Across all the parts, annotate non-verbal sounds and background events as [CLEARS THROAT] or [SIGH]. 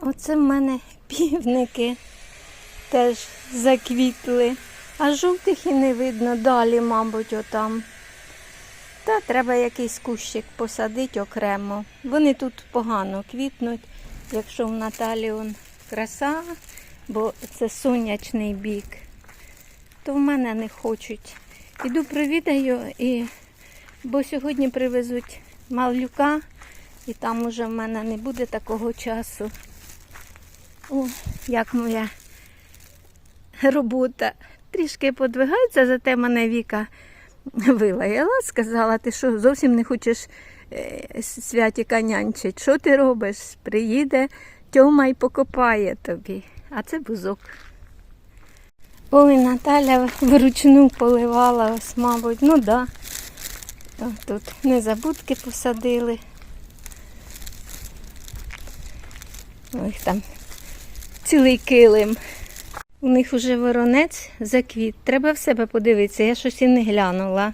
Оце в мене півники теж заквітли. А жовтих і не видно. Далі, мабуть, отам. Та треба якийсь кущик посадити окремо. Вони тут погано квітнуть, якщо в Наталі он краса, бо це сонячний бік, то в мене не хочуть. Іду привідаю, і... бо сьогодні привезуть малюка, і там уже в мене не буде такого часу. О, як моя робота трішки подвигається, зате мене Віка вилаяла, сказала, ти що зовсім не хочеш е, святіка нянчить. Що ти робиш? Приїде Тьома і покопає тобі. А це бузок. Ой, Наталя вручну поливала, ось, мабуть, ну да. Тут незабудки посадили. Ой, там цілий килим. У них уже воронець заквіт. Треба в себе подивитися, я щось і не глянула.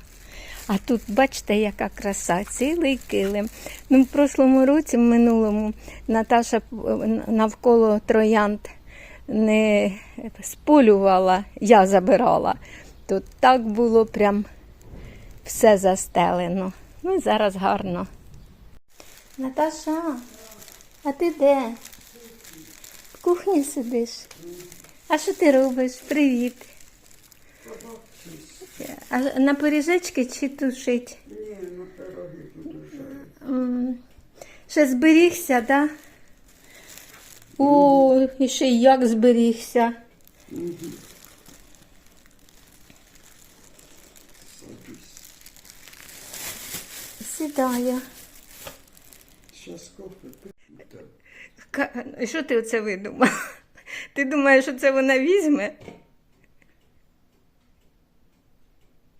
А тут, бачите, яка краса, цілий килим. Ну, в прошлому році, в минулому, Наташа е, навколо троянд не сполювала, я забирала. Тут так було прям все застелено. Ну і зараз гарно. Наташа, а ти де? В кухні сидиш? А що ти робиш? Привіт. А на пиріжечки чи тушить? Ні, на пироги жарити. Ще зберігся, так? Да? О, і ще як зберігся. Сідаю. Щас кофе Що ти оце видумав? Ти думаєш, що це вона візьме?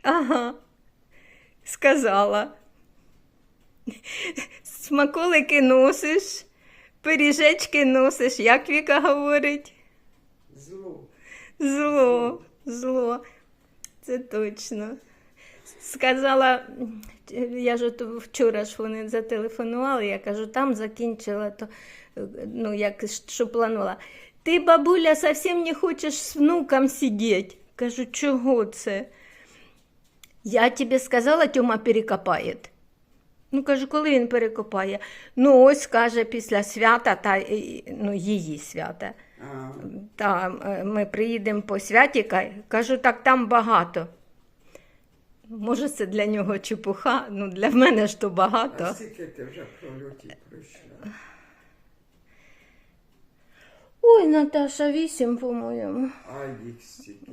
Ага, сказала. Смаколики носиш, пиріжечки носиш, як Віка говорить? Зло. Зло, зло. Це точно. Сказала, я ж вчора ж вони зателефонували, я кажу, там закінчила, то, ну, як що планувала. Ти, бабуля, зовсім не хочеш з внуком сидіти. Кажу, чого це? Я тобі сказала, Тьома перекопає. Ну, кажу, коли він перекопає? Ну, ось, каже, після свята, та, ну, її свята. Та е, ми приїдемо по святіка. Кажу, так там багато. Може, це для нього чепуха, ну для мене ж то а багато. скільки ти вже про люті пройшла? Ой, Наташа, вісім, по-моєму. А їх стільки.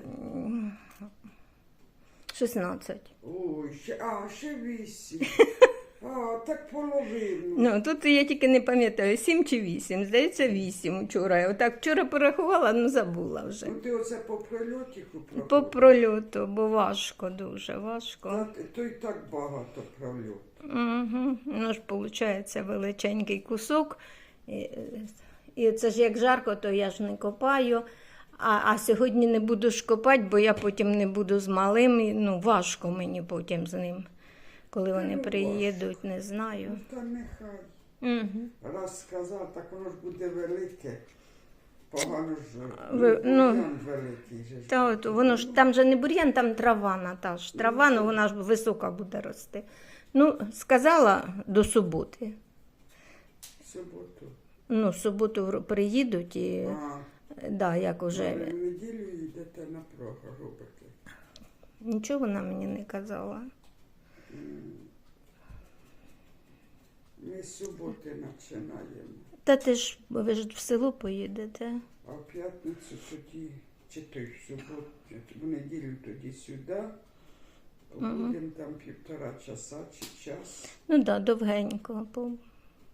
16. Ой, ще, а, ще вісім. [LAUGHS] А, так половину. Ну, тут я тільки не пам'ятаю, 7 чи 8. Здається, 8 вчора. Я отак вчора порахувала, ну забула вже. Ну ти оце по прольотіку По прольоту, бо важко, дуже важко. Та То й так багато прольот. Угу. Ну ж, виходить, величенький кусок. І, і це ж як жарко, то я ж не копаю. А, а сьогодні не буду ж копати, бо я потім не буду з малим. і, Ну, важко мені потім з ним. Коли вони Ну, приїдуть, не знаю. Ну та нехай. Угу. Раз сказав, так воно ж буде велике. Погано ж. Ви- ну, бур'ян великий же ж. Та от воно ж там же не бур'ян, там трава, Наташ. Трава, ну вона ж висока буде рости. Ну, сказала до суботи. В суботу. Ну, в суботу приїдуть і А, да, як уже. в неділю йдете на робите. Нічого вона мені не казала. Ми з суботи починаємо. Та ти ж ви ж в село поїдете. А в п'ятницю тоді, чи той в суботу, в неділю тоді сюди. Будемо там півтора часа чи час. Ну так, да, довгенько. Бо...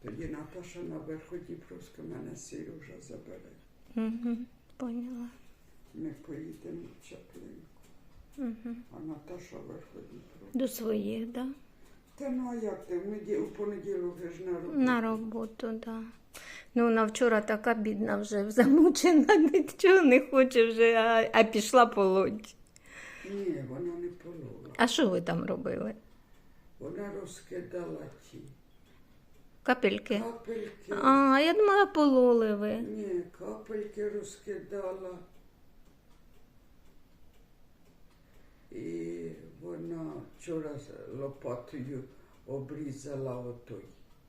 Тоді Наташа на верході просто мене Сережа забере. Угу, поняла. Ми поїдемо в Чаплинку. Угу. А Наташа верході просто. До своїх, да? Та ну а як ти? В неділю, у понеділок вже ж на роботу. На роботу, да. Ну, вона вчора така бідна вже замучена, [LAUGHS] нічого не хоче вже, а, а пішла полоть. Ні, вона не полола. А що ви там робили? Вона розкидала ті Капельки. Капельки. А, я думала, пололи ви. Ні, капельки розкидала. І вона вчора лопатою обрізала отой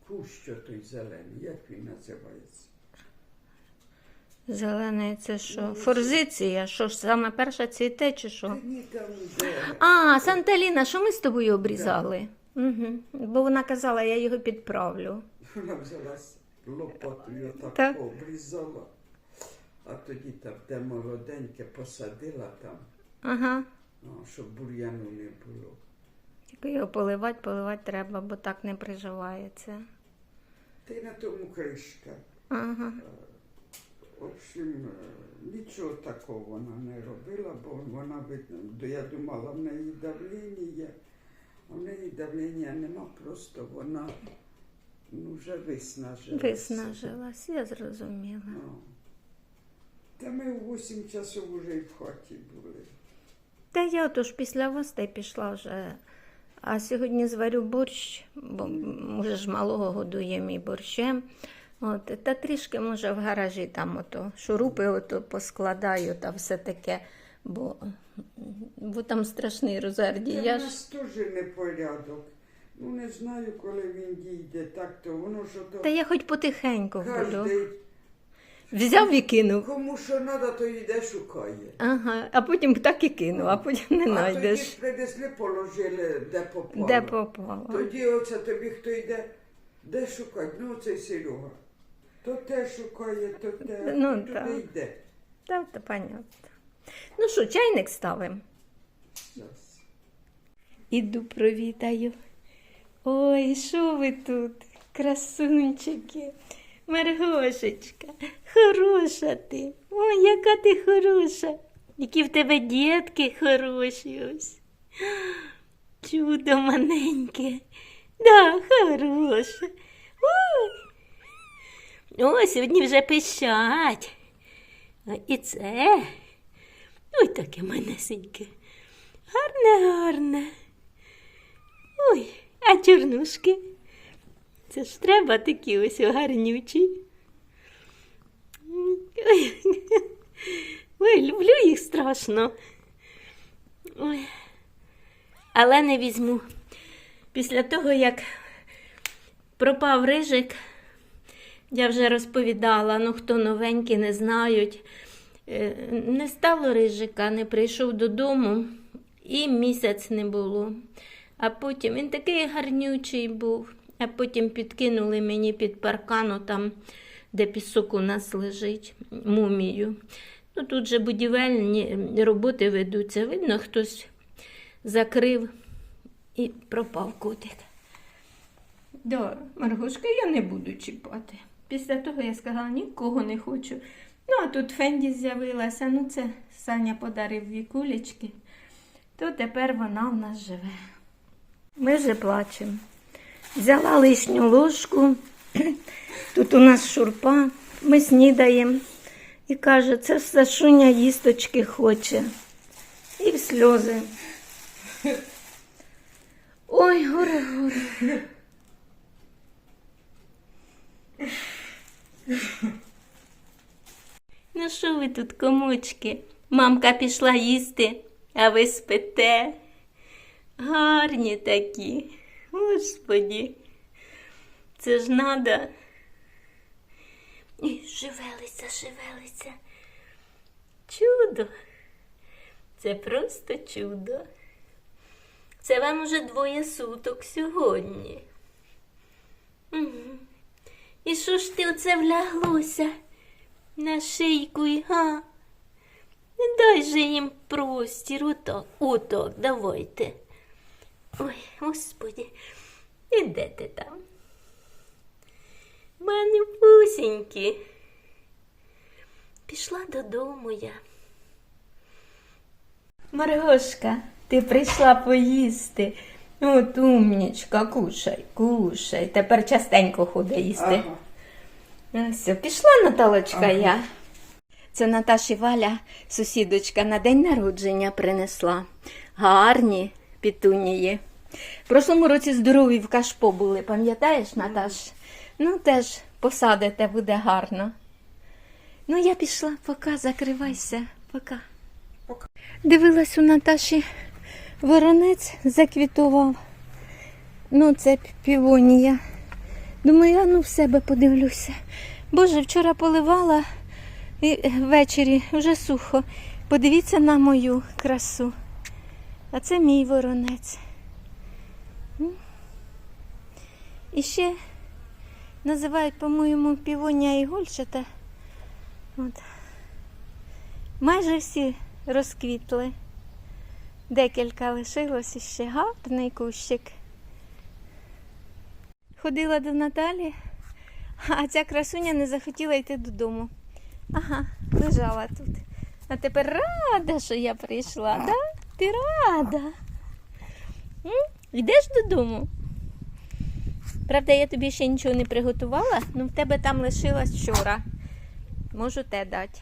кущ отой зелений. Як він називається? Зелений це що? Форзиція? Що ж саме перша цвіте чи що? Ні, там де. А, Санталіна, що ми з тобою обрізали? Угу. Бо вона казала, я його підправлю. Вона взяла лопатою так, Так. обрізала. А тоді там, де молоденьке, посадила там, Ага. Ну, щоб бур'яну не було. Тільки його поливати, поливати треба, бо так не приживається. Та й на тому кришка. Ага. В общем, е, нічого такого вона не робила, бо вона видно, я думала, в неї давлення, а в неї давлення нема, просто вона ну, вже виснажилася. Виснажилась, я зрозуміла. Ну. Та ми в 8 часов вже і в хаті були. Та я отож після вас та й пішла вже. А сьогодні зварю борщ, бо може ж малого годує мій борщем. От, та трішки, може, в гаражі там ото шурупи ото поскладаю та все таке, бо, бо там страшний розарді. Та Я ж... нас теж непорядок. Ну не знаю, коли він дійде, так то воно ж Та я хоч потихеньку буду. Взяв і кинув. кому що треба, то йде шукає. Ага, а потім так і кинув, а потім не а тоді знайдеш. принесли, положили, де попало. Де попало. Тоді оце тобі хто йде, де шукати? Ну оцей Серега. То те шукає, то те, Ну, туди так. йде. Так, то понятно. Ну що, чайник ставимо? Іду провітаю. Ой, що ви тут, красунчики, Маргошечка, хороша ти. Ой, яка ти хороша. Які в тебе дітки хороші ось. Чудо маленьке. Да, хороше. Ой. О, сьогодні вже пищать. І це. Ой, таке манесеньке. Гарне, гарне. Ой, а чорнушки. Це ж треба такі ось гарнючі. Ой, люблю їх страшно. Ой. Але не візьму. Після того, як пропав рижик, я вже розповідала, ну хто новенькі не знають. Е, Не стало рижика, не прийшов додому і місяць не було. А потім він такий гарнючий був, а потім підкинули мені під паркану, там, де пісок у нас лежить, мумію. Ну, тут же будівельні роботи ведуться. Видно, хтось закрив і пропав котик. Да, Маргошка, я не буду чіпати. Після того я сказала, нікого не хочу. Ну, а тут Фенді з'явилася, ну це Саня подарив вікулечки, то тепер вона в нас живе. Ми вже плачемо. Взяла лишню ложку, [CLEARS THROAT] тут у нас шурпа, ми снідаємо. І каже, це все Шуня їсточки хоче. І в сльози. Ой, горе, горе. Ну що ви тут, комочки? Мамка пішла їсти, а ви спите. Гарні такі. Господі. Це ж надо. І Живелися, живелися. Чудо. Це просто чудо. Це вам уже двоє суток сьогодні. Мгм. І що ж ти оце вляглося на шийку й га? Дай же їм простір, отак, отак, давайте. Ой, господі, і де ти там? Манюпусінькі. Пішла додому я. Маргошка, ти прийшла поїсти. От умнічка, кушай, кушай. Тепер частенько ходи їсти. Ага. Ну, Все, пішла Наталочка я. Це Наташі Валя, сусідочка, на день народження принесла. Гарні пітунії. В прошлому році здорові в кашпо були, пам'ятаєш, Наташ? Ну, теж посадите, буде гарно. Ну, я пішла, пока, закривайся, пока. Пока. Дивилась у Наташі воронець заквітував. Ну, це півонія. Думаю, я ну в себе подивлюся. Боже, вчора поливала і ввечері вже сухо. Подивіться на мою красу. А це мій воронець. І ще називають, по-моєму, півонія ігольчата. От. Майже всі розквітли. Декілька лишилось іще гарний кущик. Ходила до Наталі, а ця красуня не захотіла йти додому. Ага, лежала тут. А тепер рада, що я прийшла, да? Ти рада? Йдеш додому? Правда, я тобі ще нічого не приготувала, але в тебе там лишилось вчора. Можу те дати.